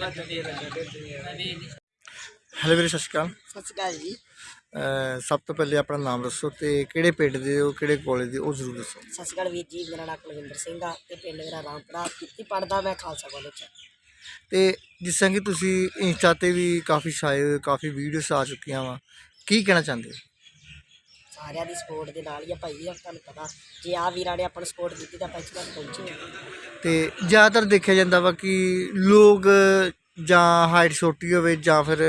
Hello ਵੀਰੇ ਸਤਿ ਸ਼੍ਰੀ ਅਕਾਲ। ਸਤਿ ਸ਼੍ਰੀ ਅਕਾਲ ਜੀ। ਅਹ ਸਭ ਤੋਂ ਪਹਿਲੇ ਆਪਣਾ ਨਾਮ ਦੱਸੋ ਤੇ ਕਿਹੜੇ ਪਿੰਡ ਦੇ ਹੋ ਕਿਹੜੇ ਕਾਲਜ ਦੇ ਉਹ ਜ਼ਰੂਰ ਦੱਸੋ। ਸਤਿ ਸ਼੍ਰੀ ਅਕਾਲ ਵੀਰ ਜੀ ਮੇਰਾ ਨਾਮ ਕੁਲਵਿੰਦਰ ਸਿੰਘ ਆ ਤੇ ਪਿੰਡ ਮੇਰਾ ਰਾਮਪੁਰਾ ਕਿੱਤੀ ਪੜਦਾ ਮੈਂ ਖਾਲਸਾ ਕਾਲਜ ਚ। ਤੇ ਜਿਸ ਤਰ੍ਹਾਂ ਕਿ ਤੁਸੀਂ ਇੰਸਟਾ ਤੇ ਵੀ ਕਾਫੀ ਛਾਏ ਹੋਏ ਕਾਫੀ ਵੀਡੀਓਸ ਆ ਚੁੱਕੀਆਂ ਵਾ ਕੀ ਕਹਿਣਾ ਚਾਹੁੰਦੇ ਹੋ? ਸਾਰਿਆਂ ਦੀ ਸਪੋਰਟ ਦੇ ਨਾਲ ਹੀ ਆ ਭਾਈ ਤੁਹਾਨੂੰ ਪਤਾ ਜੇ ਆ ਵੀਰਾਂ ਨੇ ਆਪਾਂ ਨੂੰ ਸਪੋਰਟ ਦਿੱਤੀ ਤਾਂ ਆਪਾਂ ਇੱਥੇ ਤੱਕ ਪਹੁੰਚੇ ਹਾਂ। ਤੇ ਜ਼ਿਆਦਾਤਰ ਦੇਖਿਆ ਜਾਂਦਾ ਵਾ ਕਿ ਲੋਕ ਜਾਂ ਹਾਈਟ ਛੋਟੀ ਹੋਵੇ ਜਾਂ ਫਿਰ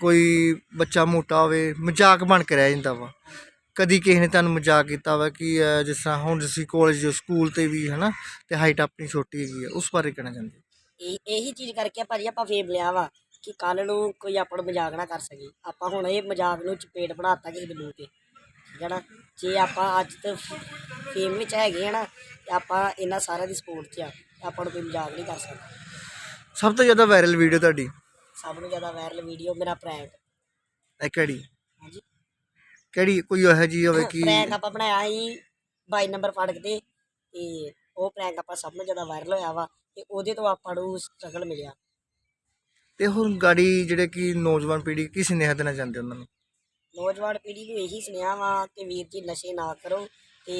ਕੋਈ ਬੱਚਾ ਮੋਟਾ ਹੋਵੇ ਮਜ਼ਾਕ ਬਣ ਕੇ ਰਹਿ ਜਾਂਦਾ ਵਾ ਕਦੀ ਕਿਸੇ ਨੇ ਤੁਹਾਨੂੰ ਮਜ਼ਾਕ ਕੀਤਾ ਵਾ ਕਿ ਅਹ, ਜਿਸ ਤਰ੍ਹਾਂ ਹੁਣ ਤੁਸੀਂ ਕਾਲਜ ਸਕੂਲ ਤੇ ਵੀ ਹਨਾ ਤੇ ਹਾਈਟ ਆਪਣੀ ਛੋਟੀ ਹੈਗੀ ਆ ਉਸ ਬਾਰੇ ਕਹਿਣਾ ਚਾਹੁੰਦੇ? ਇਹ ਇਹੀ ਚੀਜ਼ ਕਰਕੇ ਭਾਜੀ ਆਪਾਂ ਫੇਮ ਲਿਆ ਵਾ ਕਿ ਕੱਲ ਨੂੰ ਕੋਈ ਆਪਾਂ ਨੂੰ ਮਜ਼ਾਕ ਨਾ ਕਰ ਸਕੇ ਆਪਾਂ ਹੁਣ ਇਹ ਮਜ਼ਾਕ ਨੂੰ ਚਪੇਟ ਬਣਾਤਾ ਕਿਸੇ ਦੇ ਮੂੰਹ ਤੇ ਠੀਕ ਹੈ ਨਾ? ਜੇ ਆਪਾਂ ਅੱਜ ਤੇ ਫੇਮ ਵਿੱਚ ਹੈਗੇ ਨਾ ਤੇ ਆਪਾਂ ਇਹਨਾਂ ਸਾਰਿਆਂ ਦੀ ਸਪੋਰਟ 'ਚ ਆ ਆਪਾਂ ਨੂੰ ਕੋਈ ਮਜ਼ਾਕ ਨਹੀਂ ਕਰ ਸਕਦਾ। ਸਭ ਤੋਂ ਜ਼ਿਆਦਾ ਵਾਇਰਲ ਵੀਡੀਓ ਤੁਹਾਡੀ? ਸਭ ਤੋਂ ਜ਼ਿਆਦਾ ਵਾਇਰਲ ਵੀਡੀਓ ਮੇਰਾ ਪ੍ਰੈਂਕ ਇਹ ਕਿਹੜੀ? ਹਾਂਜੀ। ਕਿਹੜੀ? ਕੋਈ ਇਹੋ ਜਿਹੀ ਹੋਵੇ ਕਿ ਪ੍ਰੈਂਕ ਆਪਾਂ ਬਣਾਇਆ ਸੀ 22 ਨੰਬਰ ਫੜਕ ਤੇ ਤੇ ਉਹ ਪ੍ਰੈਂਕ ਆਪਾਂ ਸਭ ਤੋਂ ਜ਼ਿਆਦਾ ਵਾਇਰਲ ਹੋਇਆ ਵਾ ਤੇ ਉਹਦੇ ਤੋਂ ਆਪਾਂ ਨੂੰ ਸਟਰਗਲ ਮਿਲਿਆ। ਤੇ ਹੁਣ ਗਾੜੀ ਜਿਹੜੇ ਕਿ ਨੌਜਵਾਨ ਪੀੜ੍ਹੀ ਕੀ ਸੁਨੇਹਾ ਦੇਣਾ ਚਾਹੁੰਦੇ ਉਹਨਾਂ ਨੂੰ? ਨੌਜਵਾਨ ਪੀੜ੍ਹੀ ਨੂੰ ਇਹੀ ਸੁਨੇਹਾ ਵਾ ਕਿ ਵੀਰ ਜੀ ਨਸ਼ੇ ਨਾ ਕਰੋ ਤੇ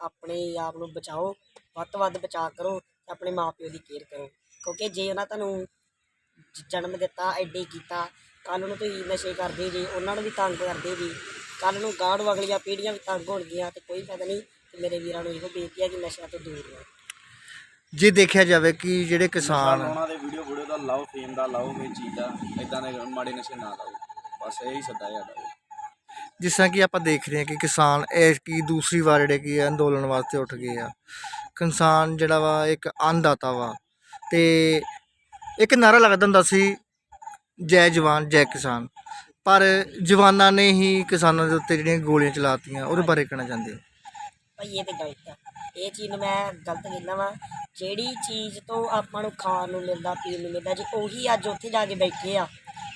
ਆਪਣੇ ਆਪ ਨੂੰ ਬਚਾਓ ਵੱਧ ਤੋਂ ਵੱਧ ਬਚਾ ਕਰੋ ਤੇ ਆਪਣੇ ਮਾਪਿਓ ਦੀ ਕੇਅਰ ਕਰੋ। ਕਿਉਂਕਿ ਜੇ ਉਹਨਾਂ ਤੁਹਾਨੂੰ ਜਨਮ ਦਿੱਤਾ ਐਡੇ ਕੀਤਾ ਕੱਲ ਨੂੰ ਤੁਸੀਂ ਨਸ਼ੇ ਕਰਦੇ ਜੀ ਉਹਨਾਂ ਨੂੰ ਵੀ ਤੰਗ ਕਰਦੇ ਜੀ ਕੱਲ ਨੂੰ ਗਾਂਢ ਅਗਲੀਆਂ ਪੀੜ੍ਹੀਆਂ ਵੀ ਤੰਗ ਹੋਣਗੀਆਂ ਤੇ ਕੋਈ ਫਾਇਦਾ ਨਹੀਂ ਤੇ ਮੇਰੇ ਵੀਰਾਂ ਨੂੰ ਇਹੋ ਬੇਨਤੀ ਹੈ ਕਿ ਨਸ਼ਿਆਂ ਤੋਂ ਦੂਰ ਰਹੋ। ਜੇ ਦੇਖਿਆ ਜਾਵੇ ਕਿ ਜਿਹੜੇ ਕਿਸਾਨ ਉਹਨਾਂ ਦੇ ਵੀਡੀਓ ਵੀਡੀਓ ਦਾ ਲਾਓ ਫੇਮ ਦਾ ਲਾਓ ਕੋਈ ਚੀਜ਼ ਦਾ ਇਦਾਂ ਦੇ ਮਾੜੇ ਨਸ਼ੇ ਨਾ ਲਾਓ। ਬਸ ਇਹੀ ਸੱਦਾ ਹੈ ਸਾਡਾ। ਜਿਸ ਤਰ੍ਹਾਂ ਕਿ ਆਪਾਂ ਦੇਖ ਰਹੇ ਹਾਂ ਕਿ ਕਿਸਾਨ ਇਹ ਕੀ ਦੂਸਰੀ ਵਾਰ ਜਿਹੜੇ ਕੀ ਆ ਅੰਦੋਲਨ ਵਾਸਤੇ ਉੱਠ ਗਏ ਆ। ਕਿਸਾਨ ਜਿਹੜਾ ਵਾ ਇੱਕ ਅੰਨਦਾਤਾ ਵਾ ਤੇ ਇੱਕ ਨਾਰਾ ਲੱਗਦਾ ਹੁੰਦਾ ਸੀ ਜੈ ਜਵਾਨ ਜੈ ਕਿਸਾਨ। ਪਰ ਜਵਾਨਾਂ ਨੇ ਹੀ ਕਿਸਾਨਾਂ ਦੇ ਉੱਤੇ ਜਿਹੜੀਆਂ ਗੋਲੀਆਂ ਚਲਾਤੀਆਂ ਉਹਦੇ ਬਾਰੇ ਕਹਿਣਾ ਚਾਹੁੰਦੇ ਭਾਈ ਇਹ ਤੇ ਗਲਤ ਆ ਇਹ ਚੀਜ਼ ਨੂੰ ਮੈਂ ਗਲਤ ਕਹਿੰਦਾ ਵਾਂ। ਜਿਹੜੀ ਚੀਜ਼ ਤੋਂ ਆਪਾਂ ਨੂੰ ਖਾਣ ਨੂੰ ਮਿਲਦਾ ਪੀਣ ਨੂੰ ਮਿਲਦਾ ਜੇ ਉਹੀ ਅੱਜ ਉੱਥੇ ਜਾ ਕੇ ਬੈਠੇ ਆ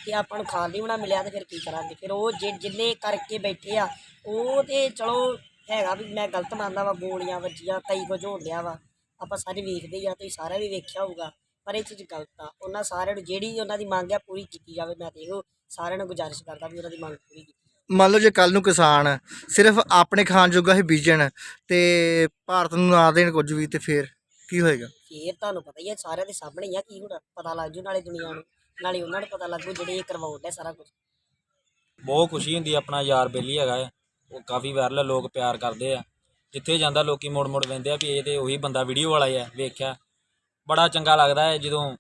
ਤੇ ਆਪਾਂ ਨੂੰ ਖਾਣ ਲਈ ਬਣਾ ਮਿਲਿਆ ਤੇ ਫਿਰ ਕੀ ਕਰਾਂਗੇ? ਫਿਰ ਉਹ ਜਿ- ਜਿੰਨੇ ਕਰਕੇ ਬੈਠੇ ਆ ਉਹ ਤੇ ਚਲੋ ਹੈਗਾ ਵੀ ਮੈਂ ਗਲਤ ਮੰਨਦਾ ਵਾ ਗੋਲੀਆਂ ਵੱਜੀਆਂ ਕਈ ਕੁਝ ਹੋਣ ਡਿਆ ਵਾ। ਆਪਾਂ ਸਾਰੇ ਵੇਖਦੇ ਹੀ ਆ ਤੁਸੀਂ ਸਾਰਾ ਵੀ ਵੇਖਿਆ ਹੋਊਗਾ। ਪਰ ਇਹ ਚੀਜ਼ ਗਲਤ ਆ। ਉਹਨਾਂ ਸਾਰਿਆਂ ਨੂੰ ਜਿਹੜੀ ਉਹਨਾਂ ਦੀ ਮੰਗ ਆ ਪੂਰੀ ਕੀਤੀ ਜਾਵੇ। ਮੈਂ ਤੇ ਇਹੋ ਸਾਰਿਆਂ ਨੂੰ ਗੁਜ਼ਾਰਿਸ਼ ਕਰਦਾ ਵੀ ਉਹਨਾਂ ਦੀ ਮੰਗ ਪੂਰੀ ਕੀਤੀ। ਮੰਨ ਲਓ ਜੇ ਕੱਲ ਨੂੰ ਕਿਸਾਨ ਸਿਰਫ ਆਪਣੇ ਖਾਣ ਜੋਗਾ ਹੀ ਬੀਜਣ ਤੇ ਭਾਰਤ ਨੂੰ ਨਾ ਦੇਣ ਕੁਝ ਵੀ ਤੇ ਫਿਰ ਕੀ ਹੋਏਗਾ? ਫੇਰ ਤੁਹਾਨੂੰ ਪਤਾ ਹੀ ਹੈ ਸਾਰਿਆਂ ਦੇ ਸਾਹਮਣੇ ਹੀ ਆ ਕੀ ਹੁਣ। ਪਤਾ ਲੱਗ ਜੂ ਨਾਲੇ ਦੁਨੀਆ ਨੂੰ। ਨਾਲੇ ਉਹਨਾਂ ਨੂੰ ਪਤਾ ਲੱਗੂ ਜਿਹੜੇ ਇਹ ਕਰਵਾਉਂਦੇ ਸਾਰਾ ਕੁਝ ਬਹੁਤ ਖੁਸ਼ੀ ਹੁੰਦੀ ਹੈ ਆਪਣਾ ਯਾਰ ਬੇਲੀ ਹੈਗਾ ਹੈ ਉਹ ਕਾਫੀ ਵਾਇਰਲ ਲੋਕ ਪਿਆਰ ਕਰਦੇ ਆ। ਜਿੱਥੇ ਜਾਂਦਾ ਲੋਕੀ ਮੋੜ ਮੋੜ ਵੰਦੇ ਆ ਵੀ ਇਹ ਤੇ ਉਹੀ ਬੰਦਾ ਵੀਡੀਓ ਵਾਲਾ ਹੀ ਵੇਖਿਆ। ਬੜਾ ਚੰਗਾ ਲੱਗਦਾ ਹੈ ਜਦੋਂ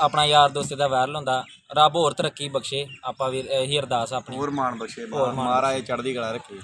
ਆਪਣਾ ਯਾਰ ਦੋਸਤ ਦਾ ਵਾਇਰਲ ਹੁੰਦਾ। ਰੱਬ ਹੋਰ ਤਰੱਕੀ ਬਖਸ਼ੇ ਆਪਾਂ ਵੀ ਇਹੀ ਅਰਦਾਸ ਆਪਣੀ। ਹੋਰ ਮਾਣ ਬਖਸ਼ੇ ਹੋਰ ਮਾਣ ਮਹਾਰਾਜ ਚੜ੍ਹਦੀ ਕਲਾ ਰੱਖੇ।